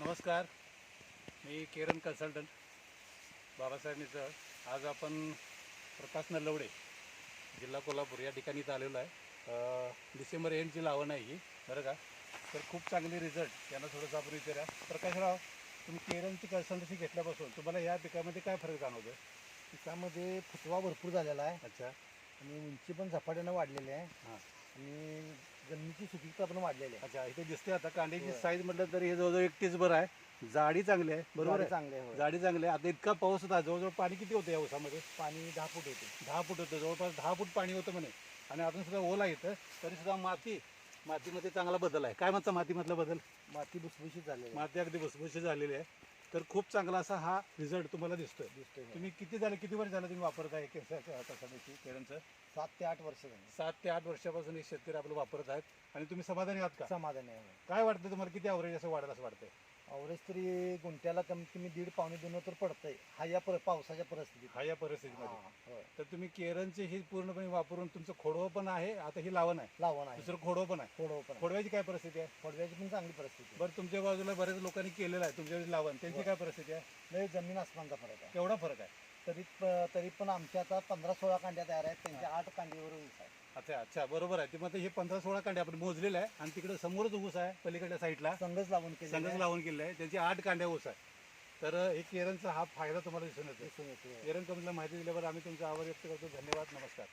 नमस्कार. मी केरन कन्सल्टंट. बाबासाहेब मिसळ आज आपण प्रकाश नलवडे जिल्हा कोल्हापूर या ठिकाणी इथं आलेलो आहे. डिसेंबर एंडची लावण आहे ही. बरं का? तर खूप चांगले रिझल्ट यांना थोडंसं आपण विचारूया. प्रकाशराव तुम्ही केरनची कन्सल्टन्सी घेतल्यापासून तुम्हाला या पिकामध्ये काय फरक जाणवतो पिकामध्ये फुटवा भरपूर झालेला आहे. अच्छा. आणि उंची पण झपाट्यानं वाढलेली आहे. हां. आणि जमिनीची सुपीकता पण वाढलेली आहे. अच्छा इथे दिसते आता कांड्याची होय. साईज म्हटलं तरी हे जवळजवळ एकटीच बरं आहे. जाडी चांगली आहे बरोबर आहे? चांगले होय. जाडी चांगली आहे. आता इतका पाऊस होता जवळजवळ पाणी किती होतं या ऊसामध्ये? पाणी दहा फूट होते. दहा फूट होतं जवळपास दहा फूट पाणी होतं म्हणे. आणि अजून सुद्धा ओला येतं तरी सुद्धा माती मातीमध्ये चांगला बदल आहे. काय म्हणता मातीमधला बदल? माती भुसभुशीत झालेली आहे. माती अगदी भुसभुशीत झालेली आहे. तर खूप चांगला असा हा रिझल्ट तुम्हाला दिसतोय. दिसतोय होय. तुम्ही किती झाले किती वर्ष झालं तुम्ही वापरताय कसाची केरनचं सात ते आठ वर्ष झाली. सात ते आठ वर्षापासून हे शेतकरी आपलं वापरत आहेत आणि तुम्ही समाधानी आहात का? समाधानी आहे होय. काय वाटतं तुम्हाला किती अवरेज असं वाढेल असं वाटतंय? अवरेज तरी गुंट्याला कमीत कमी दीड पावणे दोन तर पडतंय. हा या पर- पावसाच्या परिस्थितीत. हा या परिस्थितीमध्ये. हा, होय. तर तुम्ही केरनचे हे पूर्णपणे वापरून तुमचं खोडवं पण आहे आता ही लावण आहे. लावण आहे. दुसरं खोडवं पण आहे. खोडव पण आहे. खोडव्याची काय परिस्थिती आहे? खोडव्याची पण चांगली परिस्थिती आहे. बरं तुमच्या बाजूला बरेच लोकांनी केलेलं आहे तुमच्या लावण. त्यांची काय परिस्थिती आहे? लय जमीन आसमानचा फरक आहे. केवढा फरक आहे. तरी तरी पण आमच्या आता पंधरा सोळा कांड्या तयार आहेत. त्यांच्या आठ कांडीवर ऊस आहे. अच्छा अच्छा बरोबर आहे. ते मग हे पंधरा सोळा कांडे आपण मोजलेलं आहे आणि तिकडे समोरच ऊस आहे पलीकडच्या साईडला. संघच लावून केलेलं संघच आहे. लावून केलेलं आहे. त्यांची आठ कांड्या ऊस आहे. तर हे केरनचा हा फायदा तुम्हाला दिसून येतो दिसून येतोय. केरन कंपनीला माहिती दिल्यावर आम्ही तुमचा आभार व्यक्त करतो. धन्यवाद. नमस्कार.